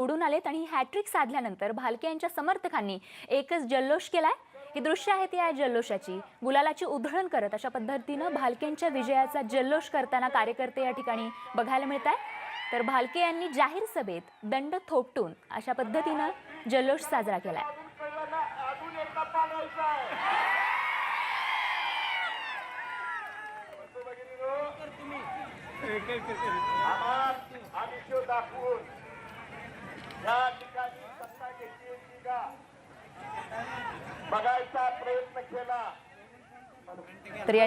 उडून आलेत आणि हॅट्रिक साधल्यानंतर भालके यांच्या समर्थकांनी एकच जल्लोष केलाय. ही दृश्य आहेत या जल्लोषाची. गुलालाची उधळण करत अशा पद्धतीनं भालकेंच्या विजयाचा जल्लोष करताना कार्यकर्ते या ठिकाणी बघायला मिळत आहे तर भालके यांनी जाहीर सभेत दंड थोपटून अशा पद्धतीनं जल्लोष साजरा केलाय. आहे आम्ही दाखवून या ठिकाणी सत्ता घेतली होती का? बघायचा प्रयत्न केला. तर या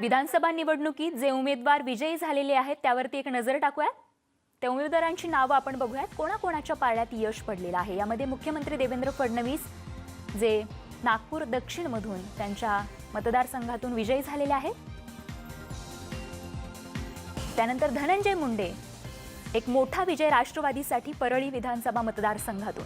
विधानसभा निवडणुकीत जे उमेदवार विजयी झालेले आहेत त्यावरती एक नजर टाकूयात. त्या उमेदवारांची नावं आपण बघूयात. कोणाकोणाच्या पाळ्यात यश पडलेलं आहे? यामध्ये मुख्यमंत्री देवेंद्र फडणवीस जे नागपूर दक्षिणमधून त्यांच्या मतदारसंघातून विजयी झालेले आहेत. त्यानंतर धनंजय मुंडे एक मोठा विजय राष्ट्रवादीसाठी परळी विधानसभा मतदारसंघातून.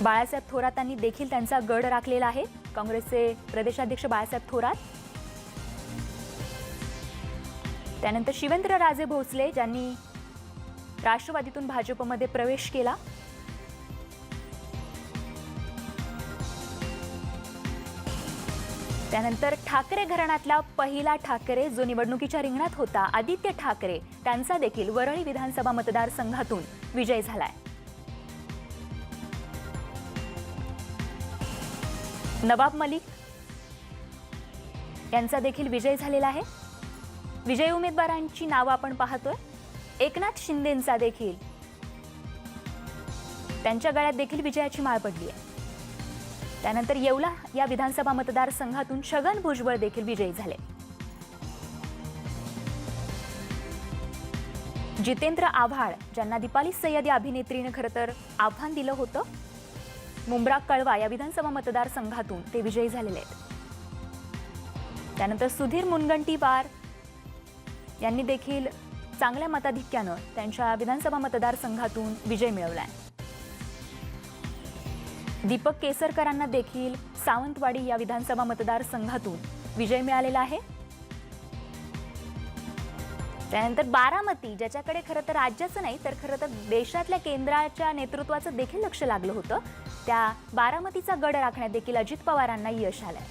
बाळासाहेब थोरातांनी देखील त्यांचा गड राखलेला आहे. काँग्रेसचे प्रदेशाध्यक्ष बाळासाहेब थोरात. त्यानंतर शिवेंद्र राजे भोसले ज्यांनी राष्ट्रवादीतून भाजपमध्ये प्रवेश केला. त्यानंतर ठाकरे घराण्यातला पहिला ठाकरे जो निवडणुकीच्या रिंगणात होता आदित्य ठाकरे त्यांचा देखील वरळी विधानसभा मतदारसंघातून विजय झालाय. नवाब मलिक यांचा देखील विजय झालेला आहे. विजयी उमेदवारांची नावं आपण पाहतोय. एकनाथ शिंदेंचा देखील. त्यांच्या गळ्यात देखील विजयाची माळ पडली आहे. त्यानंतर येवला या विधानसभा मतदारसंघातून छगन भुजबळ देखील विजयी झाले. जितेंद्र आव्हाड ज्यांना दीपाली सय्यद या अभिनेत्रीने खरं तर आव्हान दिलं होतं मुंब्रा कळवा या विधानसभा मतदारसंघातून ते विजयी झालेले आहेत. त्यानंतर सुधीर मुनगंटीवार यांनी देखील चांगल्या मताधिक्यानं त्यांच्या विधानसभा मतदारसंघातून विजय मिळवला आहे दीपक केसरकरांना देखील सावंतवाडी या विधानसभा मतदारसंघातून विजय मिळालेला आहे. त्यानंतर बारामती ज्याच्याकडे खरं तर राज्याचं नाही तर खरं तर देशातल्या केंद्राच्या नेतृत्वाचं देखील लक्ष लागलं होतं. त्या बारामतीचा गड राखण्यात देखील अजित पवारांना यश आलंय.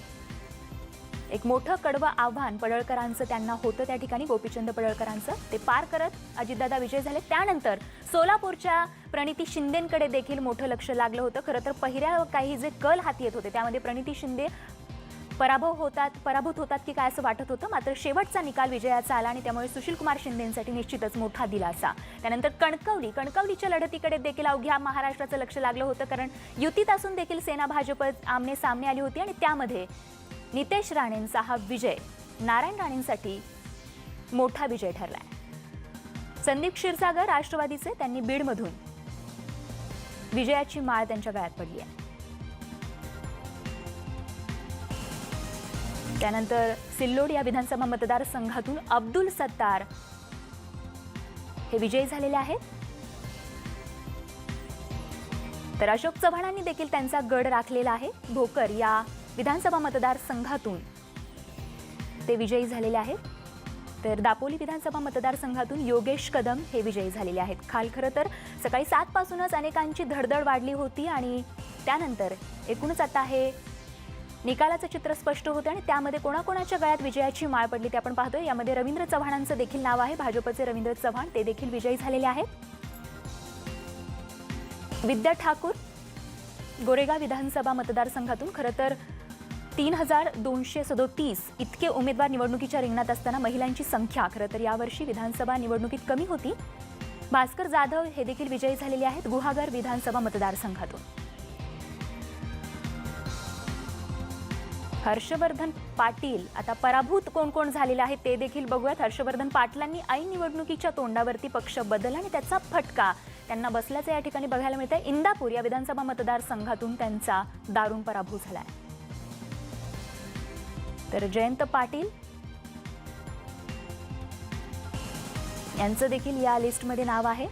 एक मोठं कडवं आव्हान पडळकरांचं त्यांना होतं त्या ठिकाणी गोपीचंद पडळकरांचं. ते पार करत अजितदादा विजय झाले. त्यानंतर सोलापूरच्या प्रणिती शिंदेकडे देखील मोठं लक्ष लागलं होतं. खरं तर पहिल्या काही जे कल हाती येत होते त्यामध्ये प्रणिती शिंदे पराभव होतात पराभूत होतात की काय असं वाटत होतं? मात्र शेवटचा निकाल विजयाचा आला आणि त्यामुळे सुशीलकुमार शिंदेसाठी निश्चितच मोठा दिलासा. त्यानंतर कणकवली कणकवलीच्या लढतीकडे देखील अवघ्या महाराष्ट्राचं लक्ष लागलं होतं कारण युतीत असून देखील सेना भाजप आमने सामने आली होती आणि त्यामध्ये नितेश राणेंचा हा विजय नारायण राणेंसाठी मोठा विजय ठरलाय. संदीप क्षीरसागर राष्ट्रवादीचे त्यांनी बीडमधून. विजयाची माळ त्यांच्या गळ्यात पडली आहे. त्यानंतर सिल्लोड या विधानसभा मतदारसंघातून अब्दुल सत्तार हे विजयी झालेले आहेत. तर अशोक चव्हाणांनी देखील त्यांचा गड राखलेला आहे. भोकर या विधानसभा मतदारसंघातून. ते विजयी झालेले आहेत. तर दापोली विधानसभा मतदारसंघातून योगेश कदम हे विजयी झालेले आहेत. काल खरं तर सकाळी सातपासूनच अनेकांची धडधड वाढली होती आणि त्यानंतर एकूणच आता हे निकालाचं चित्र स्पष्ट होतं आणि त्यामध्ये कोणाकोणाच्या गळ्यात विजयाची माळ पडली ते आपण पाहतोय. यामध्ये रवींद्र चव्हाणांचं देखील नाव आहे. भाजपचे रवींद्र चव्हाण ते देखील विजयी झालेले आहेत. विद्या ठाकूर गोरेगाव विधानसभा मतदारसंघातून खरं तर तीन हजार दोनशे सदोतीस इतके उमेदवार निवडणुकीच्या रिंगणात असताना महिलांची संख्या. खरं तर यावर्षी विधानसभा निवडणुकीत कमी होती. भास्कर जाधव हे देखील विजयी झालेले आहेत गुहागर विधानसभा मतदारसंघातून. हर्षवर्धन पाटील आता पराभूत कोण कोण झालेले आहेत ते देखील बघूयात. हर्षवर्धन पाटलांनी ऐन निवडणुकीच्या तोंडावरती पक्ष बदलला आणि त्याचा फटका त्यांना बसल्याचं या ठिकाणी बघायला मिळतं आहे इंदापूर या विधानसभा मतदारसंघातून त्यांचा दारुण पराभव आहे तर जयंत पाटील यांचं देखील या लिस्टमध्ये नाव आहे.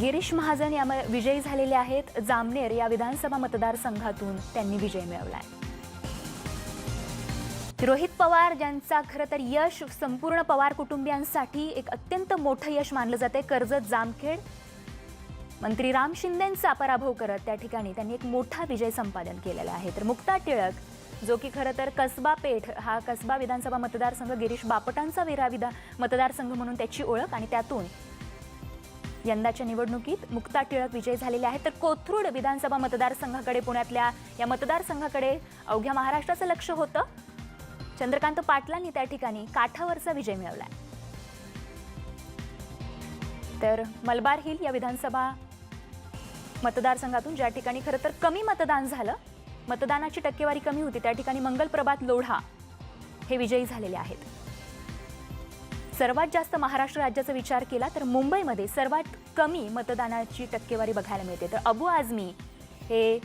गिरीश महाजन या विजयी झालेले आहेत. जामनेर या विधानसभा मतदारसंघातून त्यांनी विजय मिळवलाय. रोहित पवार ज्यांचा खरं तर यश संपूर्ण पवार कुटुंबियांसाठी एक अत्यंत मोठं यश मानलं जाते कर्जत जामखेड मंत्री राम शिंदेंचा पराभव करत त्या ठिकाणी त्यांनी एक मोठा विजय संपादन केलेला आहे. तर मुक्ता टिळक जो की खरं तर कसबा पेठ हा कसबा विधानसभा मतदारसंघ गिरीश बापटांचा विरा विधा मतदारसंघ म्हणून त्याची ओळख आणि त्यातून यंदाच्या निवडणुकीत मुक्ता टिळक विजय झालेले आहेत. तर कोथरूड विधानसभा मतदारसंघाकडे पुण्यातल्या या मतदारसंघाकडे अवघ्या महाराष्ट्राचं लक्ष होतं. चंद्रकांत पाटलांनी त्या ठिकाणी काठावरचा विजय मिळवला तर मलबार हिल या विधानसभा मतदारसंघातून ज्या ठिकाणी खरं तर कमी मतदान झालं मतदानाची टक्केवारी कमी होती त्या ठिकाणी मंगलप्रभात लोढा हे विजयी झालेले आहेत. सर्वात जास्त महाराष्ट्र राज्याचा विचार केला तर मुंबईमध्ये सर्वात कमी मतदानाची टक्केवारी बघायला मिळते. तर अबू आझमी हे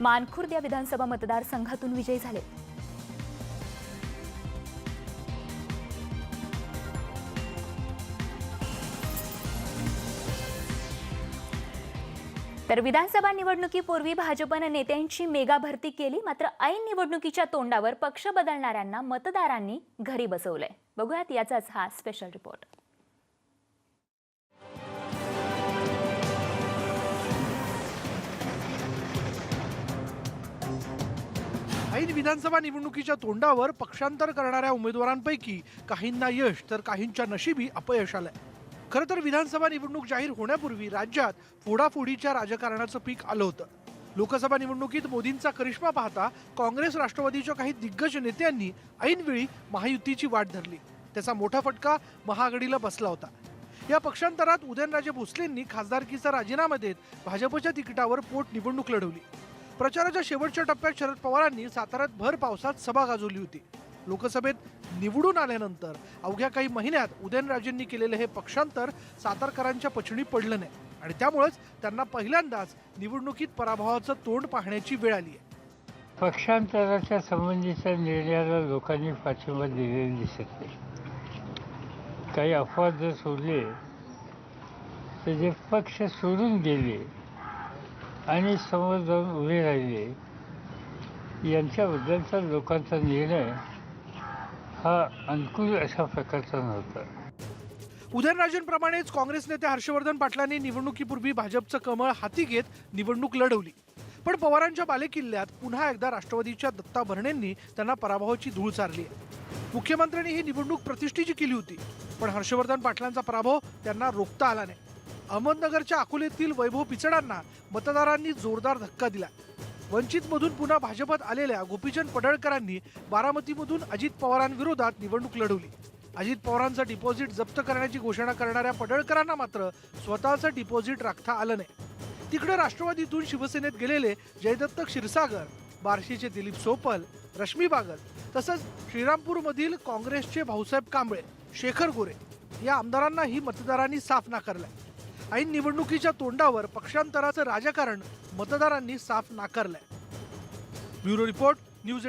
मानखुर्द या विधानसभा मतदारसंघातून विजयी झाले. तर विधानसभा निवडणुकीपूर्वी भाजपनं नेत्यांची मेगा भरती केली मात्र ऐन निवडणुकीच्या तोंडावर पक्ष बदलणाऱ्यांना मतदारांनी घरी बसवलंय. बघूयात याचाच हा स्पेशल रिपोर्ट ऐन विधानसभा निवडणुकीच्या तोंडावर पक्षांतर करणाऱ्या उमेदवारांपैकी काहींना यश तर काहींच्या नशिबी अपयश आलंय. खरं तर विधानसभा निवडणूक जाहीर होण्यापूर्वी राज्यात फोडाफोडीच्या राजकारणाचं पीक आलं होतं. लोकसभा निवडणुकीत मोदींचा करिश्मा पाहता काँग्रेस राष्ट्रवादीच्या काही दिग्गज नेत्यांनी ऐनवेळी महायुतीची वाट धरली. त्याचा मोठा फटका महाआघाडीला बसला होता. या पक्षांतरात उदयनराजे भोसलेंनी खासदारकीचा राजीनामा देत भाजपच्या तिकिटावर पोट निवडणूक लढवली. प्रचाराच्या शेवटच्या टप्प्यात शरद पवारांनी साताऱ्यात भर पावसात सभा गाजवली होती. लोकसभेत निवडून आल्यानंतर अवघ्या काही महिन्यात उदयनराजेंनी केलेलं हे पक्षांतर सातारकरांच्या पचणी पडलं नाही. आणि त्यामुळेच त्यांना पहिल्यांदाच निवडणुकीत पराभवाचं तोंड पाहण्याची वेळ आली आहे. पक्षांतराच्या संबंधीच्या निर्णयाला लोकांनी पाठिंबा दिलेला दिसत नाही. काही अफवा जर सोडले तर जे पक्ष सोडून गेले आणि समोर जाऊन उभे राहिले यांच्याबद्दलचा लोकांचा निर्णय हा अनुकूल अशा प्रकारचा नव्हता. उदयनराजेंप्रमाणेच काँग्रेस नेते हर्षवर्धन पाटलांनी निवडणुकीपूर्वी भाजपचं कमळ हाती घेत निवडणूक लढवली. पण पवारांच्या बालेकिल्ल्यात पुन्हा एकदा राष्ट्रवादीच्या दत्ता भरणेंनी त्यांना पराभवाची धूळ चारली आहे. मुख्यमंत्र्यांनी ही निवडणूक प्रतिष्ठेची केली होती पण हर्षवर्धन पाटलांचा पराभव त्यांना रोखता आला नाही. अहमदनगरच्या अकोलेतील वैभव पिचडांना मतदारांनी जोरदार धक्का दिला. वंचितमधून पुन्हा भाजपात आलेल्या गोपीचंद पडळकरांनी बारामतीमधून अजित पवारांविरोधात निवडणूक लढवली. अजित पवारांचं डिपॉझिट जप्त करण्याची घोषणा करणाऱ्या पडळकरांना मात्र स्वतःचं डिपॉझिट राखता आलं नाही. तिकडे राष्ट्रवादीतून शिवसेनेत गेलेले जयदत्त क्षीरसागर बार्शीचे दिलीप सोपल रश्मी बागल तसंच श्रीरामपूरमधील काँग्रेसचे भाऊसाहेब कांबळे शेखर गोरे या आमदारांनाही मतदारांनी साफ नाकारलाय. ऐन निवडणुकीच्या तोंडावर पक्षांतराचं राजकारण मतदारांनी साफ नाकारलंय. Bureau report